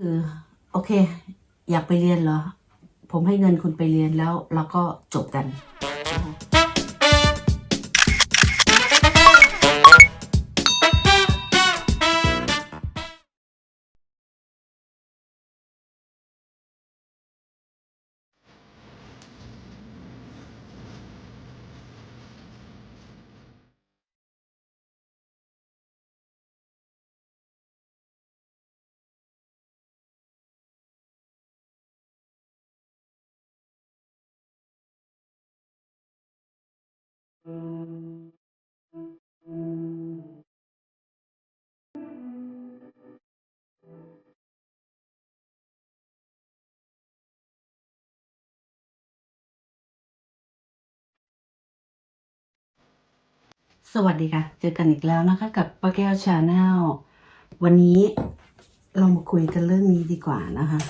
คือโอเค อยากไปเรียนเหรอ ผมให้เงินคุณไปเรียนแล้วเราก็จบกัน สวัสดีค่ะ เจอกันอีกแล้วนะคะกับป้าแก้วชาแนลวันนี้เรามาคุยกันเรื่องนี้ดีกว่านะคะ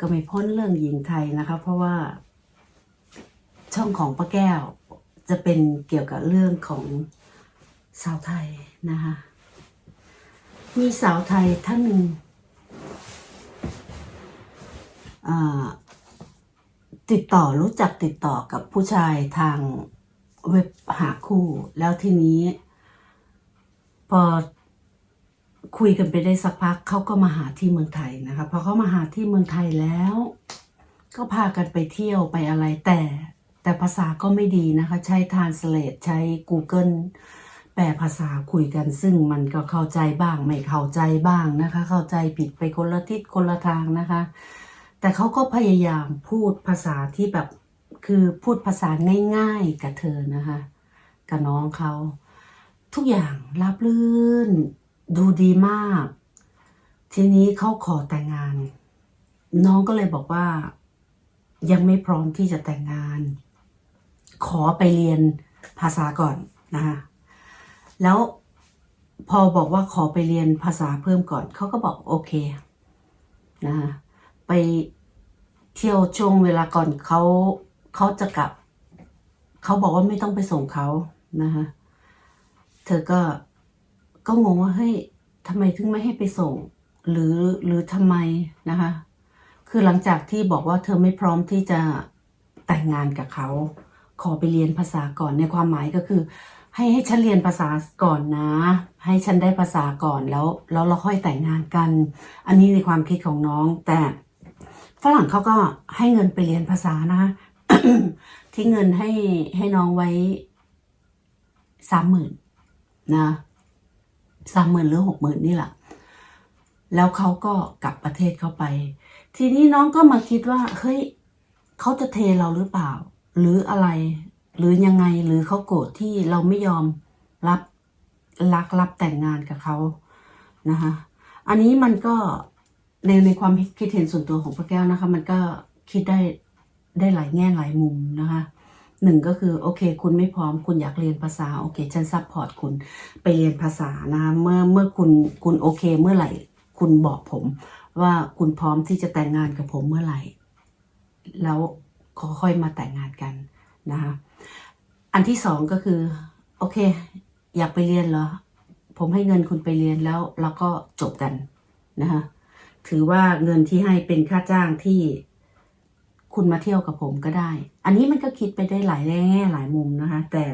ก็ไม่พ้นเรื่องหญิงไทยนะคะ เพราะว่าช่องของป้าแก้ว จะเป็นเกี่ยวกับเรื่องของสาวไทยนะคะ มีสาวไทยท่านหนึ่งติดต่อรู้จักติดต่อกับผู้ชายทาง เว็บหาคู่ แล้วทีนี้ พอคุยกันไปได้สักพักเขาก็มาหาที่เมืองไทยนะคะพอเขามาหาที่เมืองไทยแล้ว ก็พากันไปเที่ยวไปอะไรแต่ แต่ภาษาก็ไม่ดีนะคะ ใช้ Translate ใช้ Google แปลภาษาคุยกันซึ่งมันก็เข้าใจบ้างไม่เข้าใจบ้างนะคะ เข้าใจผิดไปคนละทิศคนละทางนะคะ แต่เขาก็พยายามพูดภาษาที่แบบ คือพูดภาษาง่ายๆกับเธอนะคะ กับน้องเขาทุกอย่างราบรื่น ดูดีมาก ทีนี้เขาขอแต่งงาน น้องก็เลยบอกว่า ยังไม่พร้อมที่จะแต่งงาน ขอไปเรียนภาษาก่อนนะคะแล้วพอบอกว่าขอไปเรียนภาษาเพิ่มก่อน เขาก็บอกโอเคนะคะไปเที่ยวช่วงเวลาก่อนเขา เขาจะกลับ เขาบอกว่าไม่ต้องไปส่งเขานะคะเธอก็ก็งงว่าเฮ้ยทำไมถึงไม่ให้ไปส่ง หรือหรือทำไมนะคะ คือหลังจากที่บอกว่าเธอไม่พร้อมที่จะแต่งงานกับเขา ขอไปเรียนภาษาก่อนในความหมายก็คือ ให้ให้ฉันเรียนภาษาก่อนนะ ให้ฉันได้ภาษาก่อนแล้วแล้วเราค่อยแต่งงานกัน อันนี้ในความคิดของน้องแต่ฝรั่งเขาก็ให้เงินไปเรียนภาษานะ ที่เงินให้ให้น้องไว้สามหมื่นนะสามหมื่นหรือหกหมื่นนี่แหละแล้วเขาก็กลับประเทศเข้าไป ทีนี้น้องก็มาคิดว่า เฮ้ยเขาจะเทเราหรือเปล่า หรืออะไร หรือยังไงหรือเขาโกรธที่เราไม่ยอมรับรักรับแต่งงานกับเขานะคะอันนี้มันก็ในในความคิดเห็นส่วนตัวของพระแก้วนะคะ มันก็คิดได้ ได้หลายแง่หลายมุมนะคะหนึ่งก็คือโอเค คุณไม่พร้อมคุณอยากเรียนภาษาโอเคฉันซัพพอร์ตคุณไปเรียนภาษานะคะเมื่อเมื่อคุณคุณโอเค เมื่อไหร่คุณบอกผม ว่าคุณพร้อมที่จะแต่งงานกับผมเมื่อไหร่ แล้วค่อยมาแต่งงานกันนะคะอันที่สองก็คือโอเค อยากไปเรียนเหรอผมให้เงินคุณไปเรียนแล้วเราก็จบกันนะคะถือว่าเงินที่ให้เป็นค่าจ้างที่ คุณมาเที่ยวกับผมก็ได้ อันนี้มันก็คิดไปได้หลายแง่หลายมุมนะคะ แต่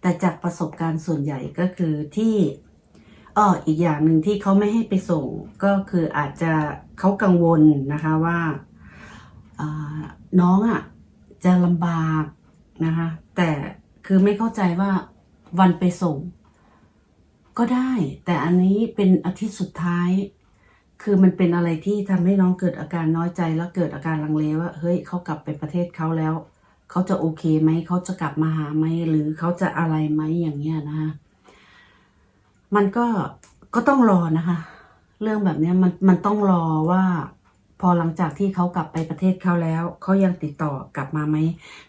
แต่จากประสบการณ์ส่วนใหญ่ก็คือที่อ้ออีกอย่างหนึ่งที่เขาไม่ให้ไปส่งก็คืออาจจะเขากังวลนะคะว่าน้องอะจะลำบากนะคะแต่คือไม่เข้าใจว่าวันไปส่ง ก็ได้ แต่อันนี้เป็นอาทิตย์สุดท้าย คือมันเป็นอะไรที่ทำให้น้องเกิดอาการน้อยใจแล้วเกิดอาการลังเลว่า เฮ้ยเขากลับไปประเทศเขาแล้ว เขาจะโอเคไหมเขาจะกลับมาหาไหมหรือเขาจะอะไรไหมอย่างเงี้ยนะคะมันก็ก็ต้องรอนะคะ เรื่องแบบนี้มันมันต้องรอว่าพอหลังจากที่เขากลับไปประเทศเขาแล้ว เขายังติดต่อกลับมาไหม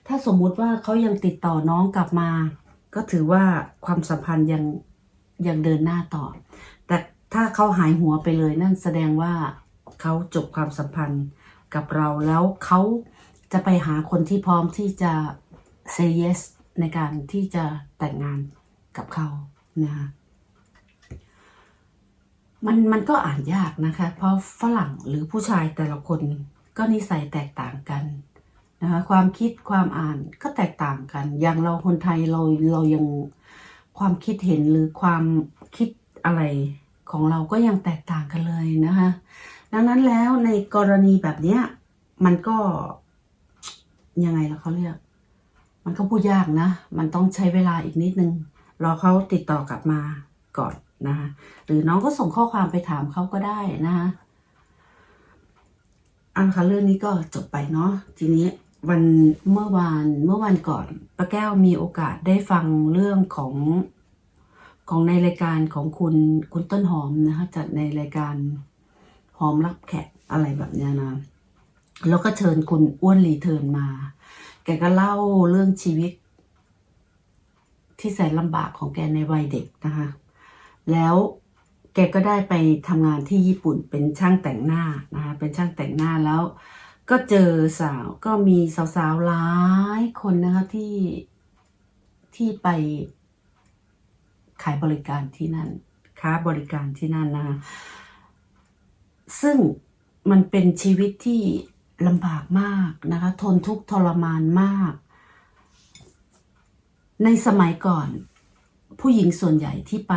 ถ้าสมมุติว่าเขายังติดต่อน้องกลับมา ก็ถือว่าความสัมพันธ์ยังยังเดินหน้าต่อ แต่ ถ้าเขาหายหัวไปเลยนั่นแสดงว่าเขาจบความสัมพันธ์กับเราแล้วเขาจะไปหาคนที่พร้อมที่จะ say yes ในการที่จะแต่งงานกับเขานะคะมันมันก็อ่านยากนะคะ เพราะฝรั่งหรือผู้ชายแต่ละคนก็นิสัยแตกต่างกันนะคะความคิดความอ่านก็แตกต่างกัน อย่างเราคนไทยเราเรายังความคิดเห็นหรือความคิดอะไร ของเราก็ยังแตกต่างกันเลยนะคะ ดังนั้นแล้วในกรณีแบบเนี้ยมันก็ยังไงล่ะเขาเรียก มันก็พูดยากนะ มันต้องใช้เวลาอีกนิดนึง รอเขาติดต่อกลับมาก่อนนะคะหรือน้องก็ส่งข้อความไปถามเขาก็ได้นะคะอันค่ะเรื่องนี้ก็จบไปเนาะทีนี้วันเมื่อวานเมื่อวันก่อนป้าแก้วมีโอกาสได้ฟังเรื่องของ ของในรายการของคุณคุณต้นหอมนะคะจัดในรายการหอมรับแขกอะไรแบบเนี้ยนะ แล้วก็เชิญคุณอ้วนรีเทิร์นมา แกก็เล่าเรื่องชีวิต ที่แสนลำบากของแกในวัยเด็กนะคะ แล้วแกก็ได้ไปทำงานที่ญี่ปุ่นเป็นช่างแต่งหน้านะคะเป็นช่างแต่งหน้าแล้ว ก็เจอสาวก็มีสาวๆหลายคนนะคะที่ที่ไป ขายบริการที่นั่น ค้าบริการที่นั่นนะคะซึ่งมันเป็นชีวิตที่ลำบากมากนะคะ ทนทุกข์ทรมานมาก ในสมัยก่อน ผู้หญิงส่วนใหญ่ที่ไป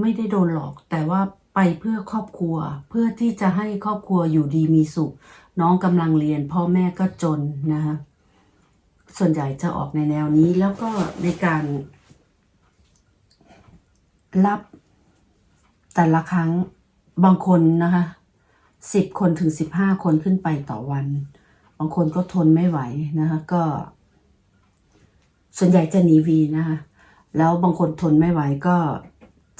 ไม่ได้โดนหลอก แต่ว่าไปเพื่อครอบครัว เพื่อที่จะให้ครอบครัวอยู่ดีมีสุข น้องกำลังเรียน พ่อแม่ก็จนนะคะส่วนใหญ่จะออกในแนวนี้แล้วก็ในการ รับ แต่ละครั้งบางคนนะคะสิบคนถึงสิบห้าคนขึ้นไปต่อวัน บางคนก็ทนไม่ไหวนะคะ ก็ ส่วนใหญ่จะหนีวีนะคะ แล้วบางคนทนไม่ไหวก็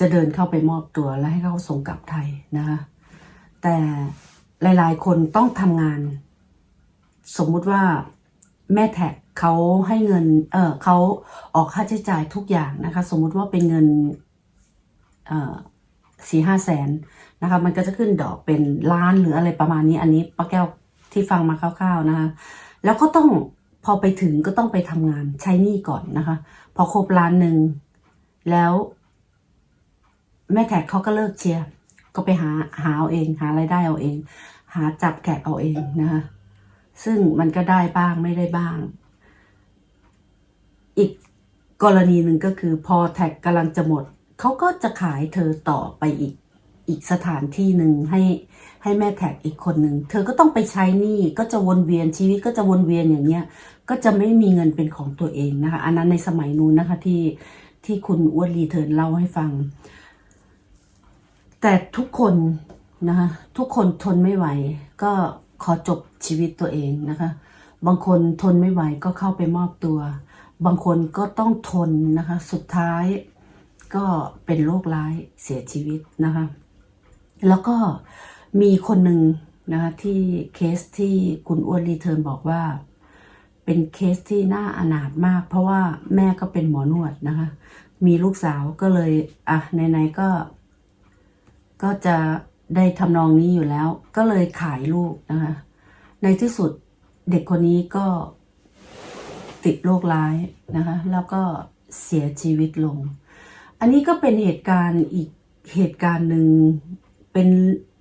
จะเดินเข้าไปมอบตัวแล้วให้เขาส่งกลับไทยนะคะ แต่หลายๆ คนต้องทำงาน สมมุติว่าแม่แท็กเขาให้เงิน เออเขาออกค่าใช้จ่ายทุกอย่างนะคะ สมมุติว่าเป็นเงิน สี่ห้าแสนนะคะ มันก็จะขึ้นดอกเป็นล้านหรืออะไรประมาณนี้ อันนี้ป้าแก้วที่ฟังมาคร่าว ๆนะคะ แล้วก็ต้องพอไปถึงก็ต้องไปทำงานใช้หนี้ก่อนนะคะ พอครบล้านหนึ่งแล้วแม่แขกเขาก็เลิกเชียร์ก็ไปหาหาเอาเอง หารายได้เอาเอง หาจับแขกเอาเองนะคะ ซึ่งมันก็ได้บ้างไม่ได้บ้าง อีกกรณีหนึ่งก็คือพอแท็กกำลังจะหมด เขาก็จะขายเธอต่อไปอีกอีกสถานที่หนึ่งให้ให้แม่แท็กอีกคนหนึ่ง เธอก็ต้องไปใช้หนี้ก็จะวนเวียนชีวิตก็จะวนเวียนอย่างเงี้ย ก็จะไม่มีเงินเป็นของตัวเองนะคะ อันนั้นในสมัยนู้นนะคะที่ที่คุณอ้วนรีเทิร์นเล่าให้ฟัง แต่ทุกคนนะคะทุกคนทนไม่ไหว ก็ขอจบชีวิตตัวเองนะคะ บางคนทนไม่ไหวก็เข้าไปมอบตัว บางคนก็ต้องทนนะคะ สุดท้าย ก็เป็นโรคร้ายเสียชีวิตนะคะ แล้วก็มีคนหนึ่งนะคะที่เคสที่คุณอ้วนรีเทิร์นบอกว่า เป็นเคสที่น่าอนาถมาก เพราะว่าแม่ก็เป็นหมอนวดนะคะ มีลูกสาวก็เลยอะไหนๆก็ ก็จะได้ทำนองนี้อยู่แล้ว ก็เลยขายลูกนะคะ ในที่สุดเด็กคนนี้ก็ติดโรคร้ายนะคะ แล้วก็เสียชีวิตลง อันนี้ก็เป็นเหตุการณ์อีกเหตุการณ์หนึ่งเป็น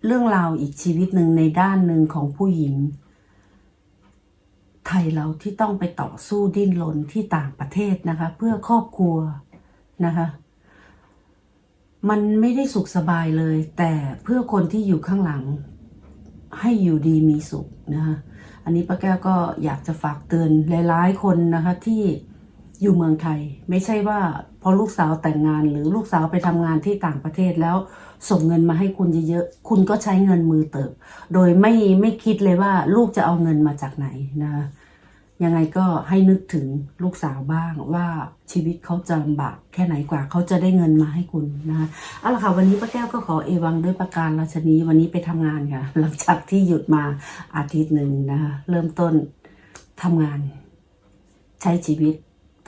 เรื่องราวอีกชีวิตหนึ่งในด้านหนึ่งของผู้หญิง ไทยเราที่ต้องไปต่อสู้ดิ้นรนที่ต่างประเทศนะคะ เพื่อครอบครัวนะคะ มันไม่ได้สุขสบายเลย แต่เพื่อคนที่อยู่ข้างหลัง ให้อยู่ดีมีสุขนะคะอันนี้ป้าแก้วก็อยากจะฝากเตือนหลายๆคนนะคะที่ อยู่เมืองไทย ไม่ใช่ว่าพอลูกสาวแต่งงานหรือลูกสาวไปทำงานที่ต่างประเทศแล้วส่งเงินมาให้คุณเยอะๆ คุณก็ใช้เงินมือเติบ โดยไม่ไม่คิดเลยว่าลูกจะเอาเงินมาจากไหนนะยังไงก็ให้นึกถึงลูกสาวบ้างว่าชีวิตเขาจะลำบากแค่ไหนกว่าเขาจะได้เงินมาให้คุณนะคะเอาละค่ะวันนี้ป้าแก้วก็ขอเอวังด้วยประการราชนีวันนี้ไปทำงานค่ะ หลังจากที่หยุดมาอาทิตย์หนึ่งนะคะเริ่มต้นทำงาน ใช้ชีวิต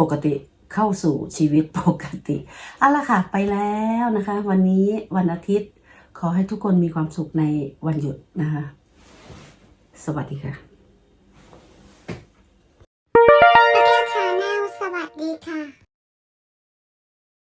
ปกติเข้าสู่ชีวิตปกติเอาละค่ะไปแล้วนะคะ วันนี้วันอาทิตย์ขอให้ทุกคนมีความสุขในวันหยุดนะคะ สวัสดีค่ะ